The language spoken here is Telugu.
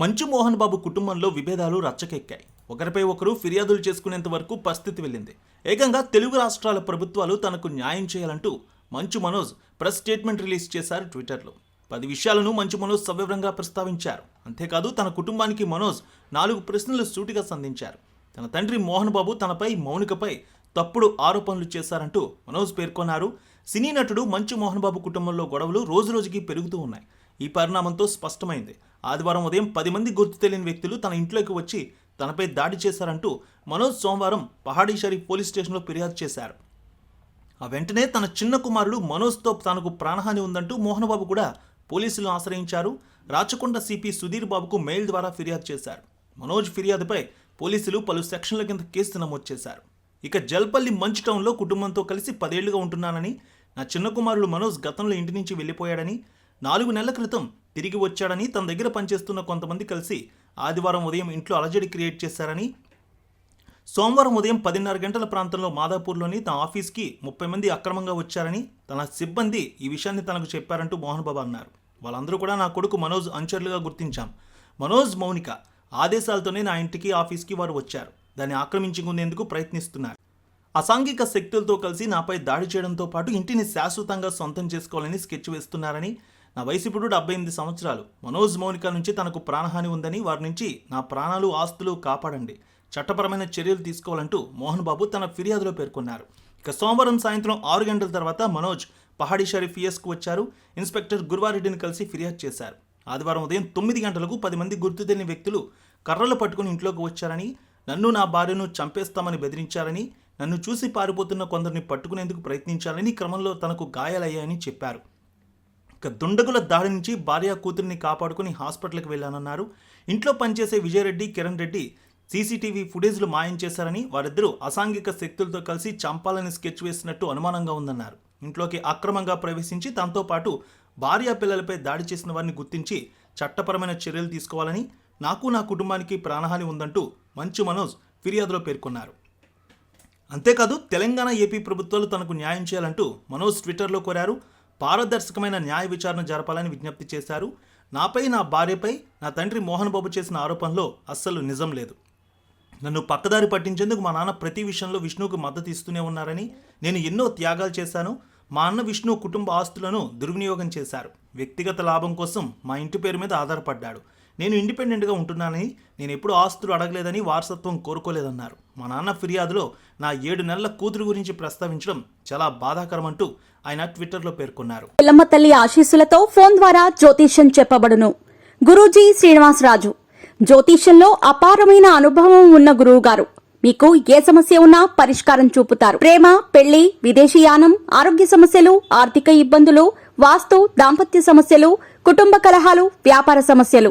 మంచు మోహన్ బాబు కుటుంబంలో విభేదాలు రచ్చకెక్కాయి. ఒకరిపై ఒకరు ఫిర్యాదులు చేసుకునేంత వరకు పరిస్థితి వెళ్ళింది. ఏకంగా తెలుగు రాష్ట్రాల ప్రభుత్వాలు తనకు న్యాయం చేయాలంటూ Manchu Manoj press statement release చేశారు ట్విట్టర్లో. పది విషయాలను మంచు మనోజ్ సవివరంగా ప్రస్తావించారు. అంతేకాదు తన కుటుంబానికి మనోజ్ నాలుగు ప్రశ్నలు సూటిగా సంధించారు. తన తండ్రి మోహన్ బాబు తనపై మౌనికపై తప్పుడు ఆరోపణలు చేశారంటూ మనోజ్ పేర్కొన్నారు. సినీ నటుడు మంచు మోహన్ బాబు కుటుంబంలో గొడవలు రోజురోజుకి పెరుగుతూ ఉన్నాయి. ఈ పరిణామంతో స్పష్టమైంది. ఆదివారం ఉదయం పది మంది గుర్తు తెలియని వ్యక్తులు తన ఇంట్లోకి వచ్చి తనపై దాడి చేశారంటూ మనోజ్ సోమవారం పహాడీ షరీఫ్ పోలీస్ స్టేషన్లో ఫిర్యాదు చేశారు. ఆ వెంటనే తన చిన్న కుమారుడు మనోజ్తో తనకు ప్రాణహాని ఉందంటూ మోహన్ బాబు కూడా పోలీసులను ఆశ్రయించారు. రాచకొండ సిపి సుధీర్ బాబుకు మెయిల్ ద్వారా ఫిర్యాదు చేశారు. మనోజ్ ఫిర్యాదుపై పోలీసులు పలు సెక్షన్ల కింద కేసు నమోదు చేశారు. ఇక జల్పల్లి మంచు టౌన్లో కుటుంబంతో కలిసి పదేళ్ళుగా ఉంటున్నానని నా చిన్న కుమారుడు మనోజ్ గతంలో ఇంటి నుంచి వెళ్ళిపోయాడని నాలుగు నెలల క్రితం తిరిగి వచ్చాడని తన దగ్గర పనిచేస్తున్న కొంతమంది కలిసి ఆదివారం ఉదయం ఇంట్లో అలజడి క్రియేట్ చేశారని సోమవారం ఉదయం పదిన్నర గంటల ప్రాంతంలో మాదాపూర్లోని తన ఆఫీస్కి ముప్పై మంది అక్రమంగా వచ్చారని తన సిబ్బంది ఈ విషయాన్ని తనకు చెప్పారంటూ మోహన్ బాబు అన్నారు. వాళ్ళందరూ కూడా నా కొడుకు మనోజ్ అంచరులుగా గుర్తించాం. మనోజ్ మౌనిక ఆదేశాలతోనే నా ఇంటికి ఆఫీస్కి వారు వచ్చారు. దాన్ని ఆక్రమించుకునేందుకు ప్రయత్నిస్తున్నారు. అసాంఘిక శక్తులతో కలిసి నాపై దాడి చేయడంతో పాటు ఇంటిని శాశ్వతంగా సొంతం చేసుకోవాలని స్కెచ్ వేస్తున్నారని నా వయసు ఇప్పుడు డెబ్బై ఎనిమిది సంవత్సరాలు. మనోజ్ మౌనిక నుంచి తనకు ప్రాణహాని ఉందని వారి నుంచి నా ప్రాణాలు ఆస్తులు కాపాడండి. చట్టపరమైన చర్యలు తీసుకోవాలంటూ మోహన్ బాబు తన ఫిర్యాదులో పేర్కొన్నారు. ఇక సోమవారం సాయంత్రం ఆరు గంటల తర్వాత మనోజ్ పహాడీ షరీఫ్ పిఎస్కు వచ్చారు. ఇన్స్పెక్టర్ గురువారెడ్డిని కలిసి ఫిర్యాదు చేశారు. ఆదివారం ఉదయం తొమ్మిది గంటలకు పది మంది గుర్తు తెలియని వ్యక్తులు కర్రలు పట్టుకుని ఇంట్లోకి వచ్చారని నన్ను నా భార్యను చంపేస్తామని బెదిరించారని నన్ను చూసి పారిపోతున్న కొందరిని పట్టుకునేందుకు ప్రయత్నించాలని క్రమంలో తనకు గాయాలయ్యాయని చెప్పారు. ఇక దుండగుల దాడి నుంచి భార్య కూతురిని కాపాడుకుని హాస్పిటల్కి వెళ్ళానన్నారు. ఇంట్లో పనిచేసే విజయరెడ్డి కిరణ్ రెడ్డి సీసీటీవీ ఫుటేజ్లు మాయం చేశారని వారిద్దరూ అసాంఘిక శక్తులతో కలిసి చంపాలని స్కెచ్ వేసినట్టు అనుమానంగా ఉందన్నారు. ఇంట్లోకి అక్రమంగా ప్రవేశించి తనతో పాటు భార్య పిల్లలపై దాడి చేసిన వారిని గుర్తించి చట్టపరమైన చర్యలు తీసుకోవాలని నాకు నా కుటుంబానికి ప్రాణహాని ఉందంటూ మంచు మనోజ్ ఫిర్యాదులో పేర్కొన్నారు. అంతేకాదు తెలంగాణ ఏపీ ప్రభుత్వాలు తనకు న్యాయం చేయాలంటూ మనోజ్ ట్విట్టర్లో కోరారు. పారదర్శకమైన న్యాయ విచారణ జరపాలని విజ్ఞప్తి చేశారు. నాపై నా భార్యపై నా తండ్రి మోహన్ బాబు చేసిన ఆరోపణలో అస్సలు నిజం లేదు. నన్ను పక్కదారి పట్టించేందుకు మా నాన్న ప్రతి విషయంలో విష్ణువుకు మద్దతు ఇస్తూనే ఉన్నారని నేను ఎన్నో త్యాగాలు చేశాను. మా అన్న విష్ణు కుటుంబ ఆస్తులను దుర్వినియోగం చేశారు. వ్యక్తిగత లాభం కోసం మా ఇంటి పేరు మీద ఆధారపడ్డాడు. నేను ఇండిపెండెంట్గా ఉంటున్నానని నేను ఎప్పుడు ఆస్తులు అడగలేదని వారసత్వం కోరుకోలేదన్నారు. మా నాన్న ఫిర్యాదులో నా ఏడు నెలల కూతురు గురించి ప్రస్తావించడం చాలా బాధాకరమంటూ ఆయన ట్విట్టర్లో పేర్కొన్నారు. పిల్లమ్మ తల్లి ఆశీస్సులతో ఫోన్ ద్వారా జ్యోతిష్యం చెప్పబడును. గురూజీ శ్రీనివాసరాజు జ్యోతిష్యంలో అపారమైన అనుభవం ఉన్న గురువు గారు మీకు ఏ సమస్య ఉన్నా పరిష్కారం చూపుతారు. ప్రేమ పెళ్ళి విదేశీయానం ఆరోగ్య సమస్యలు ఆర్థిక ఇబ్బందులు వాస్తు దాంపత్య సమస్యలు కుటుంబ కలహాలు వ్యాపార సమస్యలు.